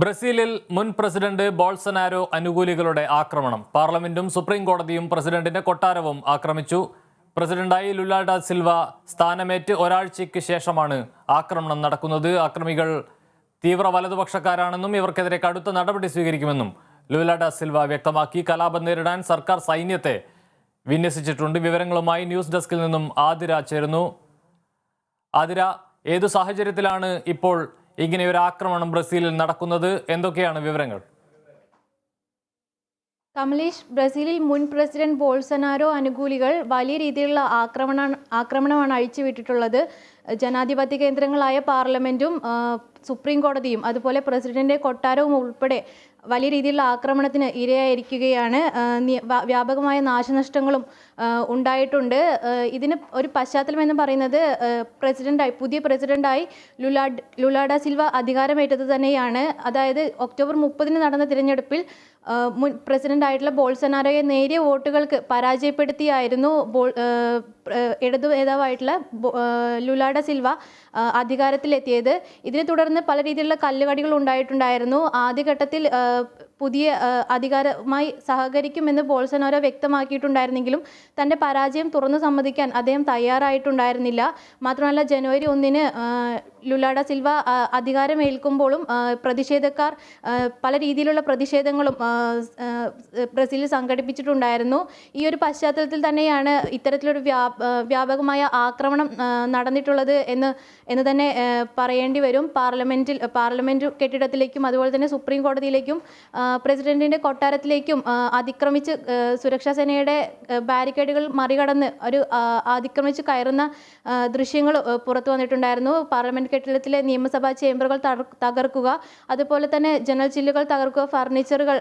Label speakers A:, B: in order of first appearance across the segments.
A: ബ്രസീലിൽ മുൻ president Bolsonaro അനുകൂലികളുടെ ആക്രമണം. പാർലമെന്റും സുപ്രീം കോടതിയും പ്രസിഡന്റിന്റെ കൊട്ടാരവും ആക്രമിച്ചു. പ്രസിഡന്റായി ലുല ഡ സിൽവ സ്ഥാനമേറ്റ് ഒരാഴ്ചയ്ക്ക് ശേഷമാണ് ആക്രമണം നടക്കുന്നത്. ആക്രമികൾ തീവ്ര വലതുപക്ഷക്കാരാണെന്നും ഇവർക്കെതിരെ കടുത്ത നടപടി സ്വീകരിക്കുമെന്നും ലുല ഡ സിൽവ വ്യക്തമാക്കി. കലാപം നേരിടാൻ സർക്കാർ സൈന്യത്തെ വിന്യസിച്ചിട്ടുണ്ട്. വിവരങ്ങളുമായി ന്യൂസ് ഡെസ്കിൽ നിന്നും ആതിര ചേരുന്നു. ആതിര ഏതു സാഹചര്യത്തിലാണ് ഇപ്പോൾ ഇങ്ങനെ ഒരു ആക്രമണം ബ്രസീലിൽ നടക്കുന്നത് എന്തൊക്കെയാണ് വിവരങ്ങൾ?
B: കമലേഷ് ബ്രസീലിൽ മുൻ പ്രസിഡന്റ് ബോൾസനാരോ അനുകൂലികൾ വലിയ രീതിയിലുള്ള ആക്രമണ ആക്രമണമാണ് അഴിച്ചുവിട്ടിട്ടുള്ളത്. ജനാധിപത്യ കേന്ദ്രങ്ങളായ പാർലമെന്റും സുപ്രീം കോടതിയും അതുപോലെ പ്രസിഡന്റിന്റെ കൊട്ടാരവും ഉൾപ്പെടെ വലിയ രീതിയിലുള്ള ആക്രമണത്തിന് ഇരയായിരിക്കുകയാണ്. വ്യാപകമായ നാശനഷ്ടങ്ങളും ഉണ്ടായിട്ടുണ്ട്. ഇതിന് ഒരു പശ്ചാത്തലം എന്ന് പറയുന്നത് പ്രസിഡന്റായി പുതിയ പ്രസിഡന്റായി ലുലാഡ് ലുലാഡ സിൽവ അധികാരമേറ്റത് തന്നെയാണ്. അതായത് ഒക്ടോബർ മുപ്പതിന് നടന്ന തിരഞ്ഞെടുപ്പിൽ മുൻ പ്രസിഡന്റായിട്ടുള്ള ബോൾസനാരോയെ നേരിയ വോട്ടുകൾക്ക് പരാജയപ്പെടുത്തിയായിരുന്നു ബോൾ ഇടതു നേതാവായിട്ടുള്ള ലുലാഡ സിൽവ അധികാരത്തിലെത്തിയത്. ഇതിനെ തുടർന്ന് പല രീതിയിലുള്ള കല്ലുകടികൾ ഉണ്ടായിട്ടുണ്ടായിരുന്നു. ആദ്യഘട്ടത്തിൽ പുതിയ അധികാരമായി സഹകരിക്കുമെന്ന് ബോൾസനോരോ വ്യക്തമാക്കിയിട്ടുണ്ടായിരുന്നെങ്കിലും തന്റെ പരാജയം തുറന്നു സമ്മതിക്കാൻ അദ്ദേഹം തയ്യാറായിട്ടുണ്ടായിരുന്നില്ല. മാത്രമല്ല ജനുവരി ഒന്നിന് ലുലാഡ സിൽവ അധികാരമേൽക്കുമ്പോഴും പ്രതിഷേധക്കാർ പല രീതിയിലുള്ള പ്രതിഷേധങ്ങളും ബ്രസീലിൽ സംഘടിപ്പിച്ചിട്ടുണ്ടായിരുന്നു. ഈ ഒരു പശ്ചാത്തലത്തിൽ തന്നെയാണ് ഇത്തരത്തിലൊരു വ്യാപകമായ ആക്രമണം നടന്നിട്ടുള്ളത് എന്ന് എന്ന് തന്നെ പറയേണ്ടി വരും. പാർലമെന്റിൽ പാർലമെന്റ് കെട്ടിടത്തിലേക്കും അതുപോലെ തന്നെ സുപ്രീം കോടതിയിലേക്കും പ്രസിഡന്റിന്റെ കൊട്ടാരത്തിലേക്കും അതിക്രമിച്ച് സുരക്ഷാ സേനയുടെ ബാരിക്കേഡുകൾ മറികടന്ന് ഒരു അതിക്രമിച്ച് കയറുന്ന ദൃശ്യങ്ങൾ പുറത്തു വന്നിട്ടുണ്ടായിരുന്നു. പാർലമെന്റ് കെട്ടിടത്തിലെ നിയമസഭാ ചേംബറുകൾ തകർക്കുക അതുപോലെ തന്നെ ജനൽ ചില്ലുകൾ തകർക്കുക ഫർണിച്ചറുകൾ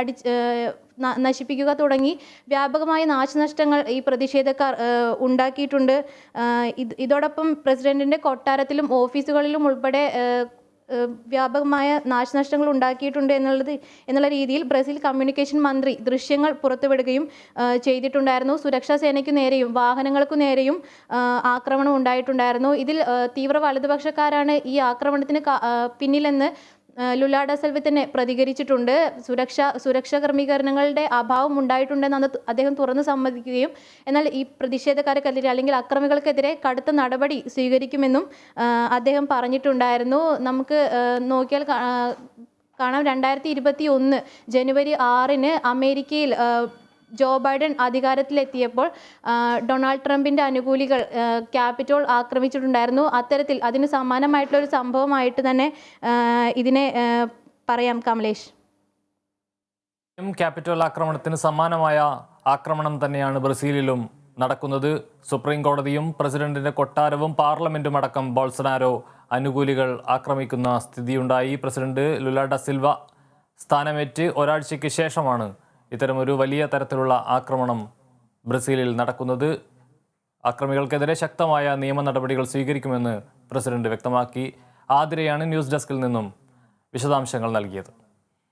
B: അടി നശിപ്പിക്കുക തുടങ്ങി വ്യാപകമായ നാശനഷ്ടങ്ങൾ ഈ പ്രതിഷേധക്കാർ ഉണ്ടാക്കിയിട്ടുണ്ട്. ഇതോടൊപ്പം പ്രസിഡന്റിന്റെ കൊട്ടാരത്തിലും ഓഫീസുകളിലും ഉൾപ്പെടെ വ്യാപകമായ നാശനഷ്ടങ്ങൾ ഉണ്ടാക്കിയിട്ടുണ്ട് എന്നുള്ളത് എന്നുള്ള രീതിയിൽ ബ്രസീൽ കമ്മ്യൂണിക്കേഷൻ മന്ത്രി ദൃശ്യങ്ങൾ പുറത്തുവിടുകയും ചെയ്തിട്ടുണ്ടായിരുന്നു. സുരക്ഷാ സേനയ്ക്കു നേരെയും വാഹനങ്ങൾക്കു നേരെയും ആക്രമണം ഉണ്ടായിട്ടുണ്ടായിരുന്നു. ഇതിൽ തീവ്ര വലതുപക്ഷക്കാരാണ് ഈ ആക്രമണത്തിന് പിന്നിലെന്ന് ലുലാഡ സെൽവി തന്നെ പ്രതികരിച്ചിട്ടുണ്ട്. സുരക്ഷ സുരക്ഷാ ക്രമീകരണങ്ങളുടെ അഭാവം ഉണ്ടായിട്ടുണ്ടെന്ന് അദ്ദേഹം തുറന്നു സമ്മതിക്കുകയും എന്നാൽ ഈ പ്രതിഷേധക്കാർക്കെതിരെ അല്ലെങ്കിൽ അക്രമികൾക്കെതിരെ കടുത്ത നടപടി സ്വീകരിക്കുമെന്നും അദ്ദേഹം പറഞ്ഞിട്ടുണ്ടായിരുന്നു. നമുക്ക് നോക്കിയാൽ കാണാം. രണ്ടായിരത്തി ഇരുപത്തി ഒന്ന് ജനുവരി ആറിന് അമേരിക്കയിൽ ജോ ബൈഡൻ അധികാരത്തിലെത്തിയപ്പോൾ ഡൊണാൾഡ് ട്രംപിന്റെ അനുകൂലികൾ ക്യാപിറ്റോൾ ആക്രമിച്ചിട്ടുണ്ടായിരുന്നു. അത്തരത്തിൽ അതിന് സമാനമായിട്ടുള്ള ഒരു സംഭവമായിട്ട് തന്നെ ഇതിനെ പറയാം കമലേഷ്.
A: ക്യാപിറ്റോൾ ആക്രമണത്തിന് സമാനമായ ആക്രമണം തന്നെയാണ് ബ്രസീലിലും നടക്കുന്നത്. സുപ്രീം കോടതിയും പ്രസിഡന്റിന്റെ കൊട്ടാരവും പാർലമെന്റും അടക്കം ബോൾസനാരോ അനുകൂലികൾ ആക്രമിക്കുന്ന സ്ഥിതിയുണ്ടായി. പ്രസിഡന്റ് ലുല ഡ സിൽവ സ്ഥാനമേറ്റ് ഒരാഴ്ചയ്ക്ക് ശേഷമാണ് ഇത്തരമൊരു വലിയ തരത്തിലുള്ള ആക്രമണം ബ്രസീലിൽ നടക്കുന്നത് അക്രമികൾക്കെതിരെ ശക്തമായ നിയമ നടപടികൾ സ്വീകരിക്കുമെന്ന് പ്രസിഡന്റ് വ്യക്തമാക്കി. ആതിരയാണ് ന്യൂസ് ഡെസ്കിൽ നിന്നും വിശദാംശങ്ങൾ നൽകിയത്.